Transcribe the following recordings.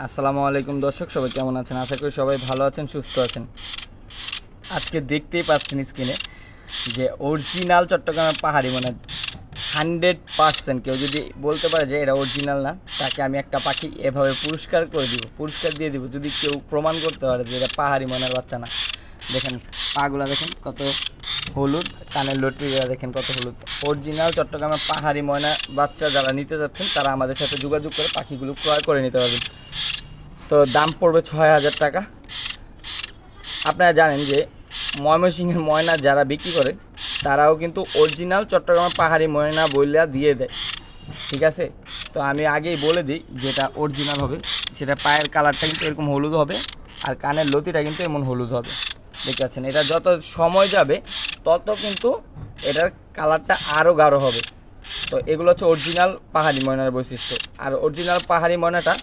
আসসালামু আলাইকুম দর্শক, সবাই কেমন আছেন? আশা করি সবাই ভালো আছেন, সুস্থ আছেন। আজকে দেখতেই পাচ্ছেন স্ক্রিনে যে অরিজিনাল চট্টগ্রামের পাহাড়ি মানে হান্ড্রেড পার্সেন্ট কেউ যদি বলতে পারে যে এটা অরিজিনাল না, তাকে আমি একটা পাখি এভাবে পুরস্কার করে দিব, পুরস্কার দিয়ে দিব। যদি কেউ প্রমাণ করতে পারে যে এটা পাহাড়ি মনের বাচ্চা না। দেখেন, পাগুলা দেখেন কত হলুদ, কানের লটিগুলা দেখেন কত হলুদ। অরিজিনাল চট্টগ্রামের পাহাড়ি ময়না বাচ্চা যারা নিতে যাচ্ছেন, তারা আমাদের সাথে যোগাযোগ করে পাখিগুলো ক্রয় করে নিতে পারবেন। তো দাম পড়বে ছয় হাজার টাকা। আপনারা জানেন যে ময়মনসিংহের ময়না যারা বিক্রি করে, তারাও কিন্তু অরিজিনাল চট্টগ্রামের পাহাড়ি ময়না বইলা দিয়ে দেয়। ঠিক আছে? তো আমি আগেই বলে দিই যেটা অরিজিনাল হবে, সেটা পায়ের কালারটা কিন্তু এরকম হলুদ হবে, আর কানের লতিটা কিন্তু এমন হলুদ হবে। দেখতে পাচ্ছেন? এটা যত সময় যাবে তত কিন্তু এটার কালারটা আরও গাঢ় হবে। তো এগুলো হচ্ছে অরিজিনাল পাহাড়ি ময়নার বৈশিষ্ট্য। আর অরিজিনাল পাহাড়ি ময়নাটা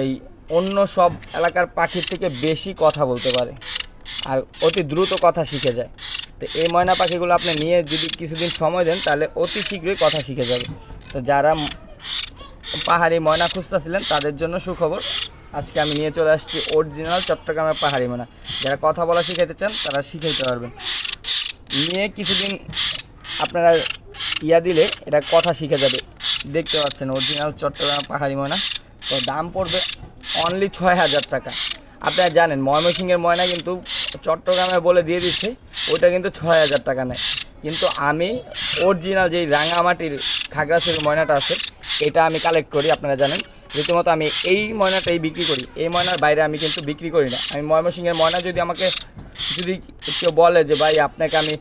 এই অন্য সব এলাকার পাখির থেকে বেশি কথা বলতে পারে আর অতি দ্রুত কথা শিখে যায়। তো এই ময়না পাখিগুলো আপনি নিয়ে যদি কিছুদিন সময় দেন, তাহলে অতি শীঘ্রই কথা শিখে যাবে। তো যারা পাহাড়ি ময়না খুঁজতেছিলেন, তাদের জন্য সুখবর। আজকে আমি নিয়ে চলে আসছি অরিজিনাল চট্টগ্রামের পাহাড়ি ময়না যারা কথা বলা শিখাইতে চান, তারা শিখাইতে পারবেন। নিয়ে কিছুদিন আপনারা ইয়া দিলে এটা কথা শিখে যাবে। দেখতে পাচ্ছেন অরিজিনাল চট্টগ্রাম পাহাড়ি ময়না। তো দাম পড়বে অনলি ছয় হাজার টাকা। আপনারা জানেন, ময়মনসিংহের ময়না কিন্তু চট্টগ্রামে বলে দিয়ে দিচ্ছে ওটা কিন্তু ছয় হাজার টাকা নেয়। কিন্তু আমি অরিজিনাল যেই রাঙামাটির খাগড়াছড়ির ময়নাটা আছে, এটা আমি কালেক্ট করি, আপনারা জানেন। রীতিমতো আমি এই ময়নাটাই বিক্রি করি। এই ময়নার বাইরে আমি কিন্তু বিক্রি করি না। আমি ময়মনসিংহের ময়না যদি আমাকে যদি কেউ বলে যে, ভাই, আপনাকে আমি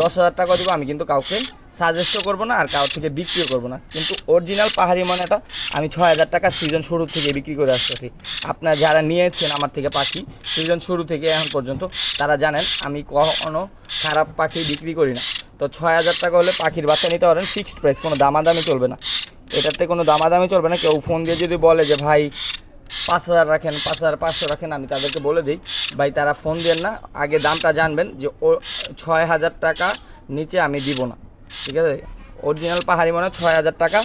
দশ হাজার টাকা দেবো, আমি কিন্তু কাউকে সাজেস্টও করব না আর কারোর থেকে বিক্রিও করব না। কিন্তু অরিজিনাল পাহাড়ি ময়নাটা আমি ছয় হাজার টাকা সিজন শুরু থেকে বিক্রি করে আসতেছি। আপনারা যারা নিয়েছেন আমার থেকে পাখি সিজন শুরু থেকে এখন পর্যন্ত তারা জানেন আমি কখনও খারাপ পাখি বিক্রি করি না। তো ছয় হাজার টাকা হলে পাখির বাচ্চা নিতে পারেন ফিক্সড প্রাইস কোনো দামাদামি চলবে না। এটাতে কোনো দামাদামি চলবে না, কেউ ফোন দিয়ে যদি বলে যে, ভাই, পাঁচ হাজার রাখেন, পাঁচ হাজার পাঁচশো রাখেন, আমি তাদেরকে বলে দিই। ভাই, তারা ফোন দেন না, আগে দামটা জানবেন যে, ও, ছয় হাজার টাকা নিচে আমি দিব না। ঠিক আছে? অরিজিনাল পাহাড়ি মনে ছয় হাজার টাকা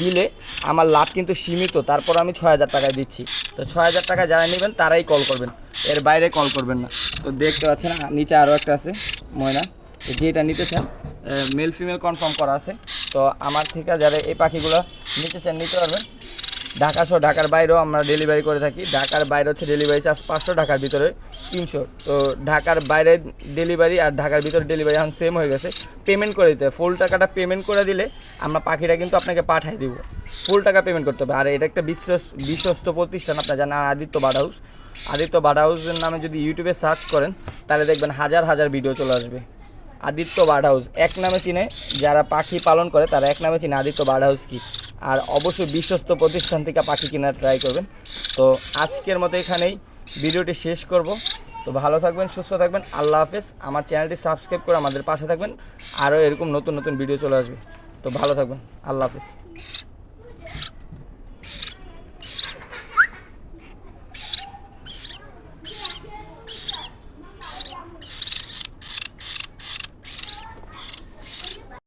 দিলে আমার লাভ কিন্তু সীমিত, তারপর আমি ছয় হাজার টাকায় দিচ্ছি। তো ছয় হাজার টাকা যারা নেবেন, তারাই কল করবেন। এর বাইরে কল করবেন না। তো দেখতে পাচ্ছেন, নিচে আরও একটা আছে, ময়না। যেটা নিতে চান মেল ফিমেল কনফার্ম করা আছে। তো আমার থেকে যারা এই পাখিগুলো নিতে চান নিতে পারবেন। ঢাকা সহ ঢাকার বাইরেও আমরা ডেলিভারি করে থাকি। ঢাকার বাইরে হচ্ছে ডেলিভারি চার্জ পাঁচশো ঢাকার ভিতরে তিনশো। তো ঢাকার বাইরে ডেলিভারি আর ঢাকার ভিতরে ডেলিভারি এখন সেম হয়ে গেছে। পেমেন্ট করে দিতে ফুল টাকাটা পেমেন্ট করে দিলে আমরা পাখিটা কিন্তু আপনাকে পাঠিয়ে দিব। ফুল টাকা পেমেন্ট করতে হবে। আর এটা একটা বিশ্বাস, বিশ্বস্ত প্রতিষ্ঠান আপনার জানা Aditya bud house. Aditya bud হাউসের নামে যদি ইউটিউবে সার্চ করেন, তাহলে দেখবেন হাজার হাজার ভিডিও চলে আসবে। আদিত্য বার্ড হাউস এক নামে চিনে যারা পাখি পালন করে, তারা এক নামে চিনে আদিত্য বার্ড হাউস কি? আর অবশ্যই বিশ্বস্ত প্রতিষ্ঠান থেকে পাখি কেনার ট্রাই করবেন। তো আজকের মতো এখানেই ভিডিওটি শেষ করব। তো ভালো থাকবেন, সুস্থ থাকবেন, আল্লাহ হাফেজ। আমার চ্যানেলটি সাবস্ক্রাইব করে আমাদের পাশে থাকবেন। আরও এরকম নতুন নতুন ভিডিও চলে আসবে। তো ভালো থাকবেন, আল্লাহ হাফেজ।